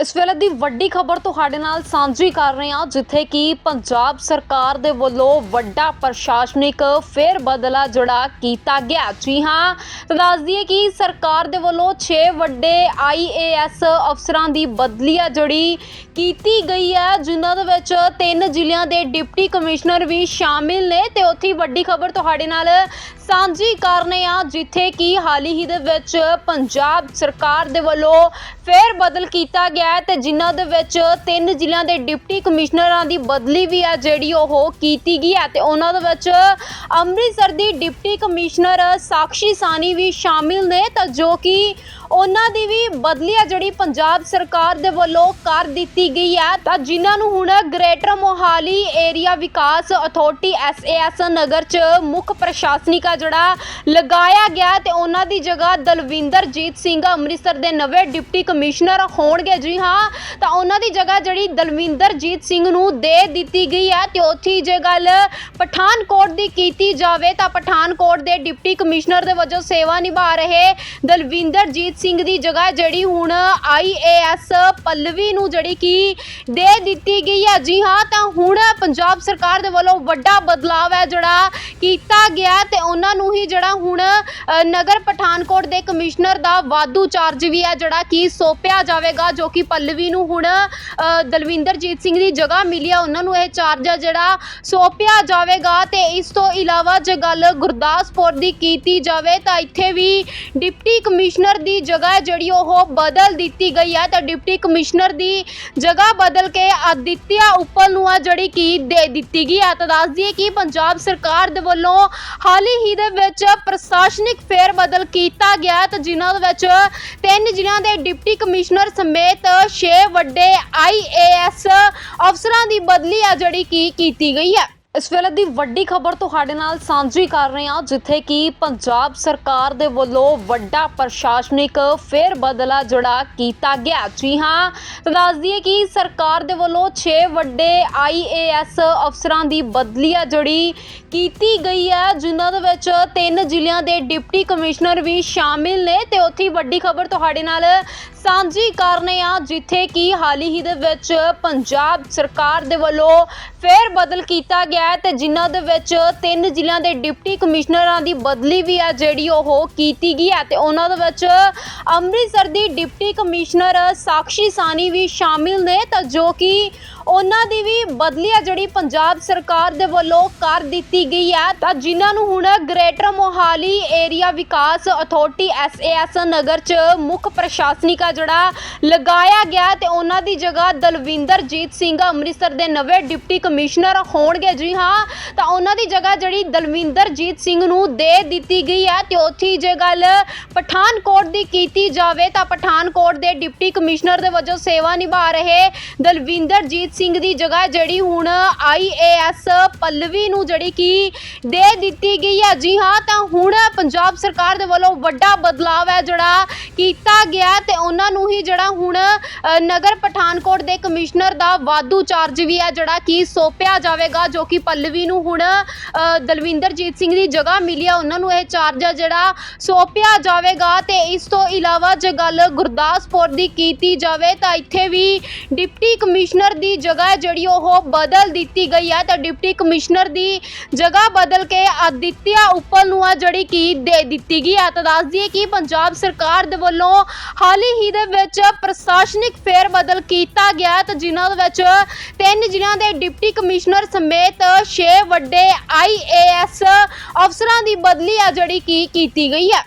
ਇਸ ਵੇਲੇ ਦੀ ਵੱਡੀ ਖਬਰ ਤੁਹਾਡੇ ਨਾਲ ਸਾਂਝੀ ਕਰ ਰਹੇ ਹਾਂ, ਜਿੱਥੇ ਕਿ ਪੰਜਾਬ ਸਰਕਾਰ ਦੇ ਵੱਲੋਂ ਵੱਡਾ ਪ੍ਰਸ਼ਾਸਨਿਕ ਫੇਰ ਬਦਲਾ ਜਿਹੜਾ ਕੀਤਾ ਗਿਆ। ਜੀ ਹਾਂ, ਤਾਂ ਦੱਸ ਦਈਏ ਕਿ ਸਰਕਾਰ ਦੇ ਵੱਲੋਂ 6 ਵੱਡੇ ਆਈਏਐਸ ਅਫਸਰਾਂ ਦੀ ਬਦਲੀ ਆ ਜਿਹੜੀ ਕੀਤੀ ਗਈ ਹੈ ਜਿਨ੍ਹਾਂ ਦੇ ਵਿੱਚ ਤਿੰਨ ਜ਼ਿਲ੍ਹਿਆਂ ਦੇ ਡਿਪਟੀ ਕਮਿਸ਼ਨਰ ਵੀ ਸ਼ਾਮਿਲ ਨੇ। ਤੇ ਉੱਥੇ ਵੱਡੀ ਖਬਰ ਤੁਹਾਡੇ ਨਾਲ ਸਾਂਝੀ ਕਰਨੇ ਆ, ਜਿੱਥੇ ਕਿ ਹਾਲ ਹੀ ਦੇ ਵਿੱਚ ਪੰਜਾਬ ਸਰਕਾਰ ਦੇ ਵੱਲੋਂ ਫੇਰ ਬਦਲ ਕੀਤਾ ਗਿਆ ਹੈ ਤੇ ਜਿਨ੍ਹਾਂ ਦੇ ਵਿੱਚ ਤਿੰਨ ਜ਼ਿਲ੍ਹਿਆਂ ਦੇ ਡਿਪਟੀ ਕਮਿਸ਼ਨਰਾਂ ਦੀ ਬਦਲੀ ਵੀ ਆ ਜਿਹੜੀ ਉਹ ਕੀਤੀ ਗਈ ਹੈ ਤੇ ਉਹਨਾਂ ਦੇ ਵਿੱਚ ਅੰਮ੍ਰਿਤਸਰ ਦੀ ਡਿਪਟੀ ਕਮਿਸ਼ਨਰ ਸਾਕਸ਼ੀ ਸਾਨੀ ਵੀ ਸ਼ਾਮਿਲ ਨੇ ਤਾਂ ਜੋ ਕਿ ਉਹਨਾਂ ਦੀ ਵੀ ਬਦਲੀ ਆ ਜਿਹੜੀ ਪੰਜਾਬ ਸਰਕਾਰ ਦੇ ਵੱਲੋਂ ਕਰ ਦਿੱਤੀ ਗਈ ਹੈ। ਤਾਂ ਜਿਨ੍ਹਾਂ ਨੂੰ ਹੁਣ greater Mohali area Vikas authority SAS Nagar ਚ ਮੁੱਖ ਪ੍ਰਸ਼ਾਸਨਿਕ ਜਿਹੜਾ ਲਗਾਇਆ ਗਿਆ ਤੇ ਉਹਨਾਂ ਦੀ ਜਗ੍ਹਾ ਦਲਵਿੰਦਰਜੀਤ ਸਿੰਘ ਅੰਮ੍ਰਿਤਸਰ ਦੇ ਨਵੇਂ ਡਿਪਟੀ ਕਮਿਸ਼ਨਰ ਹੋਣਗੇ। ਜੀ ਹਾਂ, ਤਾਂ ਉਹਨਾਂ ਦੀ ਜਗ੍ਹਾ ਜਿਹੜੀ ਦਲਵਿੰਦਰਜੀਤ ਸਿੰਘ ਨੂੰ ਦੇ ਦਿੱਤੀ ਗਈ ਹੈ ਤੇ ਉੱਥੇ ਜੇ ਗੱਲ ਪਠਾਨਕੋਟ ਦੀ ਕੀਤੀ ਜਾਵੇ ਤਾਂ ਪਠਾਨਕੋਟ ਦੇ ਡਿਪਟੀ ਕਮਿਸ਼ਨਰ ਦੇ ਵਜੋਂ ਸੇਵਾ ਨਿਭਾ ਰਹੇ ਦਲਵਿੰਦਰਜੀਤ ਸਿੰਘ ਦੀ ਜਗ੍ਹਾ ਜਿਹੜੀ ਹੁਣ ਆਈਏਐਸ ਪੱਲਵੀ ਨੂੰ ਜਿਹੜੀ ਕਿ ਦੇ ਦਿੱਤੀ ਗਈ ਹੈ। ਜੀ ਹਾਂ, ਤਾਂ ਹੁਣ ਪੰਜਾਬ ਸਰਕਾਰ ਦੇ ਵੱਲੋਂ ਵੱਡਾ ਬਦਲਾਅ ਹੈ ਜਿਹੜਾ ਕੀਤਾ ਗਿਆ ਤੇ ਉਹਨਾਂ ਨੂੰ ਹੀ ਜਿਹੜਾ ਹੁਣ ਨਗਰ ਪਠਾਨਕੋਟ ਦੇ ਕਮਿਸ਼ਨਰ ਦਾ ਵਾਧੂ ਚਾਰਜ ਵੀ ਹੈ ਜਿਹੜਾ ਕਿ ਸੌਂਪਿਆ ਜਾਵੇਗਾ ਜੋ ਕਿ ਪੱਲਵੀ ਨੂੰ ਹੁਣ ਅ, ਦਲਵਿੰਦਰਜੀਤ ਸਿੰਘ ਦੀ ਜਗ੍ਹਾ ਮਿਲੀ ਹੈ। ਉਹਨਾਂ ਨੂੰ ਇਹ ਚਾਰਜ ਆ ਜਿਹੜਾ ਸੌਂਪਿਆ ਜਾਵੇਗਾ ਤੇ ਇਸ ਤੋਂ ਇਲਾਵਾ ਜੇ ਗੱਲ ਗੁਰਦਾਸਪੁਰ ਦੀ ਕੀਤੀ ਜਾਵੇ ਤਾਂ ਇੱਥੇ ਵੀ ਡਿਪਟੀ ਕਮਿਸ਼ਨਰ ਦੀ ਜਗ੍ਹਾ ਜਿਹੜੀ ਉਹ ਬਦਲ ਦਿੱਤੀ ਗਈ ਹੈ। ਤਾਂ ਡਿਪਟੀ ਕਮਿਸ਼ਨਰ ਦੀ ਜਗ੍ਹਾ ਬਦਲ ਕੇ ਆਦਿਤਿਆ ਉੱਪਲ ਨੂੰ ਆ ਜਿਹੜੀ ਕਿ ਦੇ ਦਿੱਤੀ ਗਈ ਹੈ। ਤਾਂ ਦੱਸ ਦਈਏ ਕਿ ਪੰਜਾਬ ਸਰਕਾਰ ਦੇ ਵੱਲੋਂ ਹਾਲ ਹੀ ਦੇ ਵਿੱਚ ਪ੍ਰਸ਼ਾਸਨਿਕ ਫੇਰ ਬਦਲ ਕੀਤਾ ਗਿਆ ਤੇ ਜਿਨ੍ਹਾਂ ਦੇ ਵਿੱਚ ਤਿੰਨ ਜ਼ਿਲ੍ਹਿਆਂ ਦੇ ਡਿਪਟੀ ਕਮਿਸ਼ਨਰ ਸਮੇਤ 6 ਵੱਡੇ ਆਈਏਐਸ ਅਫਸਰਾਂ ਦੀ ਬਦਲੀ ਆ ਜਿਹੜੀ ਕਿ ਕੀਤੀ ਗਈ ਹੈ। ਇਸ ਵੇਲੇ ਦੀ ਵੱਡੀ ਖਬਰ ਤੁਹਾਡੇ ਨਾਲ ਸਾਂਝੀ ਕਰ ਰਹੇ ਹਾਂ, ਜਿੱਥੇ ਕਿ ਪੰਜਾਬ ਸਰਕਾਰ ਦੇ ਵੱਲੋਂ ਵੱਡਾ ਪ੍ਰਸ਼ਾਸਨਿਕ ਫੇਰ ਬਦਲਾ ਜਿਹੜਾ ਕੀਤਾ ਗਿਆ। ਜੀ ਹਾਂ, ਤਾਂ ਦੱਸ ਦਈਏ ਕਿ ਸਰਕਾਰ ਦੇ ਵੱਲੋਂ 6 ਵੱਡੇ ਆਈਏਐਸ ਅਫਸਰਾਂ ਦੀ ਬਦਲੀ ਆ ਜਿਹੜੀ ਕੀਤੀ ਗਈ ਹੈ ਜਿਨ੍ਹਾਂ ਦੇ ਵਿੱਚ ਤਿੰਨ ਜ਼ਿਲ੍ਹਿਆਂ ਦੇ ਡਿਪਟੀ ਕਮਿਸ਼ਨਰ ਵੀ ਸ਼ਾਮਿਲ ਨੇ। ਤੇ ਉੱਥੇ ਵੱਡੀ ਖਬਰ ਤੁਹਾਡੇ ਨਾਲ ਸਾਂਝੀ ਕਰਨੇ ਆ, ਜਿੱਥੇ ਕਿ ਹਾਲ ਹੀ ਦੇ ਵਿੱਚ ਪੰਜਾਬ ਸਰਕਾਰ ਦੇ ਵੱਲੋਂ ਫੇਰ ਬਦਲ ਕੀਤਾ ਗਿਆ ਹੈ ਤੇ ਜਿਨ੍ਹਾਂ ਦੇ ਵਿੱਚ ਤਿੰਨ ਜ਼ਿਲ੍ਹਿਆਂ ਦੇ ਡਿਪਟੀ ਕਮਿਸ਼ਨਰਾਂ ਦੀ ਬਦਲੀ ਵੀ ਆ ਜਿਹੜੀ ਉਹ ਕੀਤੀ ਗਈ ਹੈ ਤੇ ਉਹਨਾਂ ਦੇ ਵਿੱਚ ਅੰਮ੍ਰਿਤਸਰ ਦੀ ਡਿਪਟੀ ਕਮਿਸ਼ਨਰ ਸਾਕਸ਼ੀ ਸਾਨੀ ਵੀ ਸ਼ਾਮਿਲ ਨੇ ਤਾਂ ਜੋ ਕਿ ਉਹਨਾਂ ਦੀ ਵੀ ਬਦਲੀ ਆ ਜਿਹੜੀ ਪੰਜਾਬ ਸਰਕਾਰ ਦੇ ਵੱਲੋਂ ਕਰ ਦਿੱਤੀ ਗਈ ਹੈ ਤਾਂ ਜਿਨ੍ਹਾਂ ਨੂੰ ਹੁਣ greater Mohali area Vikas authority SAS Nagar ਚ ਮੁੱਖ ਪ੍ਰਸ਼ਾਸਨਿਕ ਆ ਜਿਹੜਾ ਲਗਾਇਆ ਗਿਆ ਤੇ ਉਹਨਾਂ ਦੀ ਜਗ੍ਹਾ ਦਲਵਿੰਦਰਜੀਤ ਸਿੰਘ ਅੰਮ੍ਰਿਤਸਰ ਦੇ ਨਵੇਂ ਡਿਪਟੀ ਕਮਿਸ਼ਨਰ ਹੋਣਗੇ। ਜੀ ਹਾਂ, ਤਾਂ ਉਹਨਾਂ ਦੀ ਜਗ੍ਹਾ ਜਿਹੜੀ ਦਲਵਿੰਦਰਜੀਤ ਸਿੰਘ ਨੂੰ ਦੇ ਦਿੱਤੀ ਗਈ ਹੈ ਤੇ ਉੱਥੇ ਜੇ ਗੱਲ ਪਠਾਨਕੋਟ ਦੀ ਕੀਤੀ ਜਾਵੇ ਤਾਂ ਪਠਾਨਕੋਟ ਦੇ ਡਿਪਟੀ ਕਮਿਸ਼ਨਰ ਦੇ ਵਜੋਂ ਸੇਵਾ ਨਿਭਾ ਰਹੇ ਦਲਵਿੰਦਰਜੀਤ ਸਿੰਘ ਦੀ ਜਗ੍ਹਾ ਜਿਹੜੀ ਹੁਣ ਆਈਏਐਸ ਪੱਲਵੀ ਨੂੰ ਜਿਹੜੀ ਕਿ ਦੇ ਦਿੱਤੀ ਗਈ ਹੈ। ਜੀ ਹਾਂ, ਤਾਂ ਹੁਣ ਪੰਜਾਬ ਸਰਕਾਰ ਦੇ ਵੱਲੋਂ ਵੱਡਾ ਬਦਲਾਅ ਹੈ ਜਿਹੜਾ ਕੀਤਾ ਗਿਆ ਤੇ ਉਹਨਾਂ ਨੂੰ ਹੀ ਜਿਹੜਾ ਹੁਣ ਨਗਰ ਪਠਾਨਕੋਟ ਦੇ ਕਮਿਸ਼ਨਰ ਦਾ ਵਾਧੂ ਚਾਰਜ ਵੀ ਹੈ ਜਿਹੜਾ ਕਿ ਸੌਂਪਿਆ ਜਾਵੇਗਾ, ਜੋ ਕਿ ਪੱਲਵੀ ਨੂੰ ਹੁਣ ਦਲਵਿੰਦਰਜੀਤ ਸਿੰਘ ਦੀ ਜਗ੍ਹਾ ਮਿਲੀ ਹੈ। ਉਹਨਾਂ ਨੂੰ ਇਹ ਚਾਰਜ ਆ ਜਿਹੜਾ ਸੌਂਪਿਆ ਜਾਵੇਗਾ ਤੇ ਇਸ ਤੋਂ ਇਲਾਵਾ ਜੇ ਗੱਲ ਗੁਰਦਾਸਪੁਰ ਦੀ ਕੀਤੀ ਜਾਵੇ, ਤਾਂ ਇੱਥੇ ਵੀ ਡਿਪਟੀ ਕਮਿਸ਼ਨਰ ਦੀ ਜਗ੍ਹਾ ਜਿਹੜੀ ਉਹ ਬਦਲ ਦਿੱਤੀ ਗਈ ਹੈ ਤਾਂ ਡਿਪਟੀ ਕਮਿਸ਼ਨਰ ਦੀ ਜਗ੍ਹਾ ਬਦਲ ਕੇ ਆਦਿਤਿਆ ਉੱਪਲ ਨੂੰ ਆ ਜਿਹੜੀ ਕਿ ਦੇ ਦਿੱਤੀ ਗਈ ਹੈ। ਤਾਂ ਦੱਸ ਦਈਏ ਕਿ ਪੰਜਾਬ ਸਰਕਾਰ ਦੇ ਵੱਲੋਂ ਹਾਲ ਹੀ ਦੇ ਵਿੱਚ ਪ੍ਰਸ਼ਾਸਨਿਕ ਫੇਰ ਬਦਲ ਕੀਤਾ ਗਿਆ ਹੈ। ਤਾਂ ਜਿਨ੍ਹਾਂ ਦੇ ਵਿੱਚ ਤਿੰਨ ਜ਼ਿਲ੍ਹਿਆਂ ਦੇ ਡਿਪਟੀ ਕਮਿਸ਼ਨਰ ਸਮੇਤ 6 ਵੱਡੇ ਆਈਏਐਸ ਅਫਸਰਾਂ ਦੀ ਬਦਲੀ ਆ ਜਿਹੜੀ ਕਿ ਕੀਤੀ ਗਈ ਹੈ।